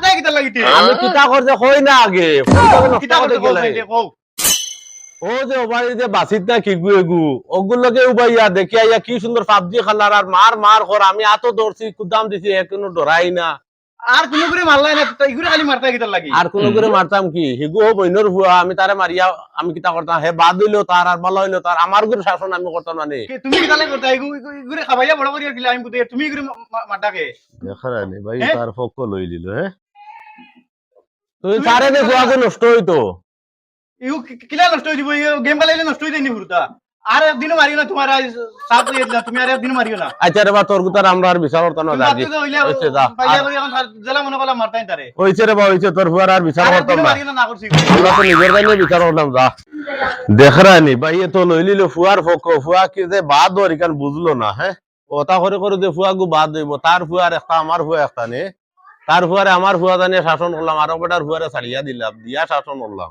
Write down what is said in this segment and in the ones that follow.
মারতাই কিতা লাগিতে আমি কিতা করছে কই না আগে? কিতা করতে কও কও। ও যে ওবারে যে বাসিত না কি গুয়ে গু ওগুলোকে উবাইয়া দেখি আইয়া কি সুন্দর পাবজি খেলার আর মার মার কর আমি এত দৌড়ছি কুদাম দিছি এখনও ডরাই না। আর কোনো করে মারলাই না তো ইগুরে খালি মারতাই কিতা লাগি? আর কোন করে মারতাম কি? হিগু ও বইনর হুয়া আমি তারে মারিয়া আমি কিতা করতাম? হে বাদ হইল তার আর ভালো হইল তার আমারগুলো শাসন আমি করতাম না নে। তুমি কিতা লাগি করতা? ইগু ইগুরে খাবাইয়া বড় করিয়া গিলা আমি কুতে তুমি ইগুরে মারতাকে। দেখারানি ভাই হ্যাঁ? তার পক্ষ লই লিল হ্যাঁ? তুই দে নষ্ট হইতো কিলা নষ্ট গেম খেলাইলে নষ্ট হই যায়নি পুরোটা আর একদিনও মারিও না তোমার সাপ দিলা তুমি আর একদিন মারিও না। আচ্ছা রে বা তোর গুতার আমরা আর বিচার করতাম না তুমি জাগি রাত্রে তো হইলে হইছে যা। পাইয়া করি এখন জেলা মনে করলাম মারতাই তারে হইছে রে বা হইছে তোর ফুয়ার আর বিচার করতাম না। মারিও না না করছি আমরা তো নিজের গাইলে বিচার করলাম যা। দেখরানি ভাই এ তো লই ফুয়ার পক্ষ ফুয়া কি যে বাদ ওর বুঝলো না হ্যাঁ ওটা করে করে যে ফুয়া গু বাদ হইব তার ফুয়ার একটা আমার ফুয়া একটা নে। তার ফুয়ারে আমার ফুয়া জানিয়ে শাসন করলাম আরও বেটার ফুয়ারে ছাড়িয়া দিলাম দিয়া শাসন করলাম।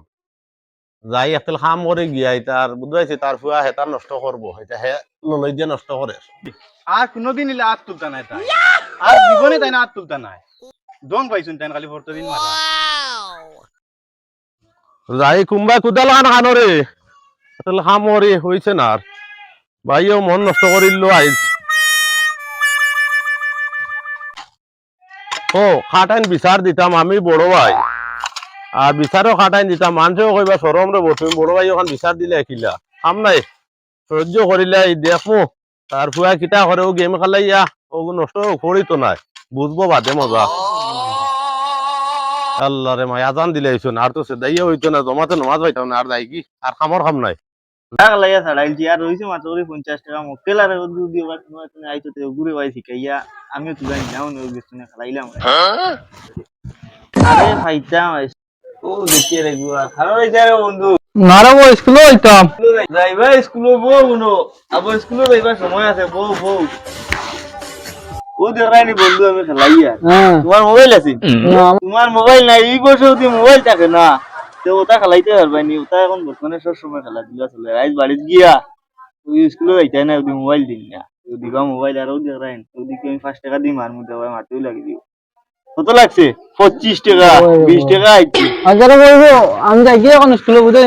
যাই একটাল খাম করে গিয়াই তার বুঝাইছে তার ফুয়া হেতার নষ্ট করব এটা হে লই দিয়ে নষ্ট করে। আর কোনোদিন ইলে হাত তুলতা নাই তাই। আর জীবনে তাই না হাত তুলতা নাই। দম পাইছুন তাই খালি ফটো দিন মারা যাই কুম্বাই কুদাল খান খানো রে তাহলে খাম করে হইছে না আর। ভাইও মন নষ্ট করিল আইজ। ও, খাটাইন বিচার দিতাম আমি বড় ভাই। আর বিচারও খাটাইন দিতাম মানুষেও কইবা সরম রে তুমি বড় ভাই ওখান বিচার দিলে কিলা খাম নাই। সহ্য করিলে দেখমু তার ফুয়া কিতা করে ও গেম খেলাইয়া ও নষ্ট করিতো নাই। বুঝব বাদে মজা। আল্লাহ রে মাই, আজান দিলে আইসুন আর তো সেদাইয়া হইতো না, জমাতে নমাজ পাইতাম না আর যাই কি? আর খামর খাম নাই। টাকা লাইয়া ছাড়াইছি আর রয়েছে মাত্র করে পঞ্চাশ টাকা মক্কেল আর দু দিয়ে আইতো তো ঘুরে বাই শিখাইয়া আমিও তুলে যাও না গেছো খেলাইলাম। আরে ফাইতাম ও দেখি রে গুয়া খারাপ হয়েছে বন্ধু। নারাবো স্কুলে হইতাম। যাইবা স্কুলে বউ গুনো আবার স্কুলে যাইবার সময় আছে বউ বউ। ও দেখাই নি বন্ধু আমি খেলাইয়া। হ্যাঁ। তোমার মোবাইল আছে? তোমার মোবাইল নাই এই বছর মোবাইল থাকে না। তো ওটা খেলাইতে পারবাই নি ওটা এখন বর্তমানে সব সময় খেলাধুলা চলে। আজ বাড়িতে গিয়া। ওই স্কুলে যাইতে না মোবাইল দিন না। দিবা মোবাইল আর ও দেখাই ওদিকে আমি পাঁচ টাকা দিই মার মধ্যে আবার মারতেও লাগে দিও কত লাগছে? পঁচিশ টাকা বিশ টাকা আজারে বলব আমি যাই গিয়ে এখন স্কুলে বুঝে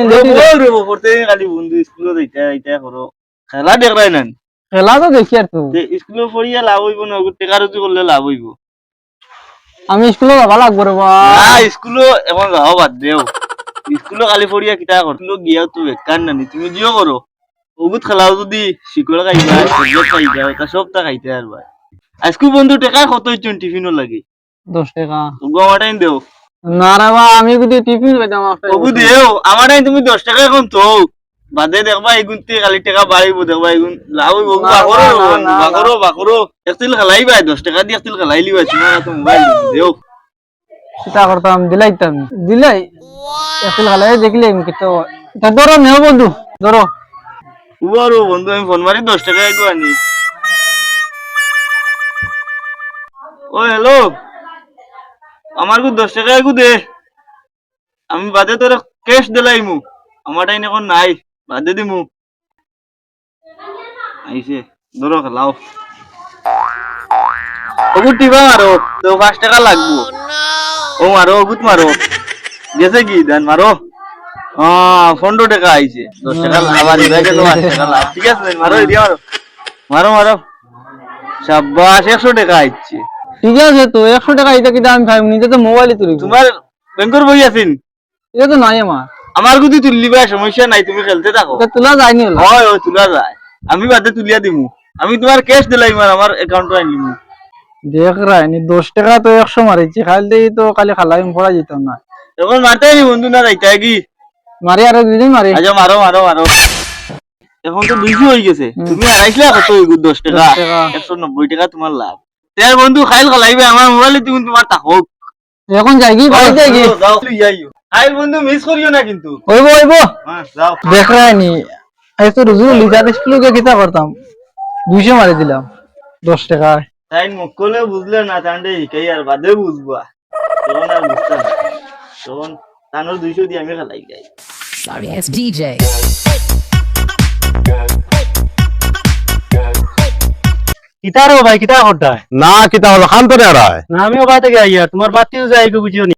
খালি বন্ধু স্কুলে যাইতে যাইতে করো খেলা দেখাই না খেলা তো দেখি আর তুই স্কুলে পড়িয়া লাভ হইব না টেকা রুজি করলে লাভ হইব। আমি স্কুলে যাবা লাগবো রে বা না স্কুলো এখন যাও বাদ দেও স্কুলো কালি পড়িয়া কিতা কর স্কুলো গিয়াও তো বেকার নানি তুমি জিও করো বহুত খেলাও যদি শিকড় খাইবা চকলেট খাইবা তা খাইতে আর ভাই। আজকে বন্ধু টেকা কত হইছেন টিফিনও লাগে? দশ টাকা। ওগো আমার টাইম দেও। না রে বা আমি যদি টিফিন পাইতাম ওগো দেও আমার টাইম তুমি দশ টাকা এখন তো বাদে দেখবা এগুন তে খালি টাকা বাড়িব দেখবা এগুন লাভ হইব বাকরো বাকরো বাকরো একতিল খেলাইবা দশ টাকা দিয়ে একতিল খেলাইলি ভাই তোমার তো মোবাইল দেও। চিন্তা করতাম দিলাইতাম। দিলাই এখন খালাই দেখলে আমি কিন্তু তা ধরো নেও বন্ধু ধরো। উবারো বন্ধু আমি ফোন মারি দশ টাকা একটু আনি। ও হ্যালো আমার কু দশ টাকা একটু দে। আমি বাদে তোর ক্যাশ দিলাইমু আমার টাইম এখন নাই বাদে দিমু। আইছে ধরো খেলাও ওগুত টিপা মারো তো পাঁচ টাকা লাগবো। ও মারো ওগুত মারো। গেছে কি? দেন মারো। হ্যাঁ পনেরো টাকা আইছে। দশ টাকা আবার ঠিক আছে মারো এদিকে মারো। মারো মারো। সাব্বাস একশো টাকা আইছে। ঠিক আছে তো একশো টাকা এটা কিন্তু আমি খাইব? নিজে তো মোবাইলে তুলি তোমার ব্যাংকের বই আছেন? এটা তো নাই আমার। আমার যদি তুললি বা সমস্যা নাই তুমি খেলতে থাকো। তোলা যায়নি হলো। হয় তোলা যায়। আমি বাদে তুলিয়া দিমু। আমি তোমার ক্যাশ দিলাই মার আমার অ্যাকাউন্টে আনলিমু দেখ রায়নি দশ টাকা তো একশো মারিছি দিয়ে তো খালি খালাই পড়া যেতাম না। এখন মারতে নি বন্ধু না যাইতে কি? মারি আর দুদিন মারি। আচ্ছা মারো মারো মারো। এখন তো দুইশো হয়ে গেছে। তুমি কত দশ টাকা? একশো নব্বই টাকা তোমার লাভ। তার বন্ধু খাইল খালাইবে আমার মোবাইলে তুমি তোমার থাকুক এখন যাই কি বাড়ি যাই কি খাইল বন্ধু মিস করিও না কিন্তু। যাও। দেখ রায়নি এই তো রুজু স্কুলে গিয়ে কিতা করতাম দুইশো মারি দিলাম দশ টাকা। তাই মুখলে বুঝলে না তাহলে শিখাই আর বাদে বুঝবা। তখন আর বুঝতাম না। তখন তানোর দুইশো দিয়ে আমি খেলাই যাই। কিতা DJ. কিতারও ভাই কিতা করতায় না কিতা হলো খান তো না আমিও বাইতে থেকে আইয়া তোমার বাতিও যাই বুঝিও নি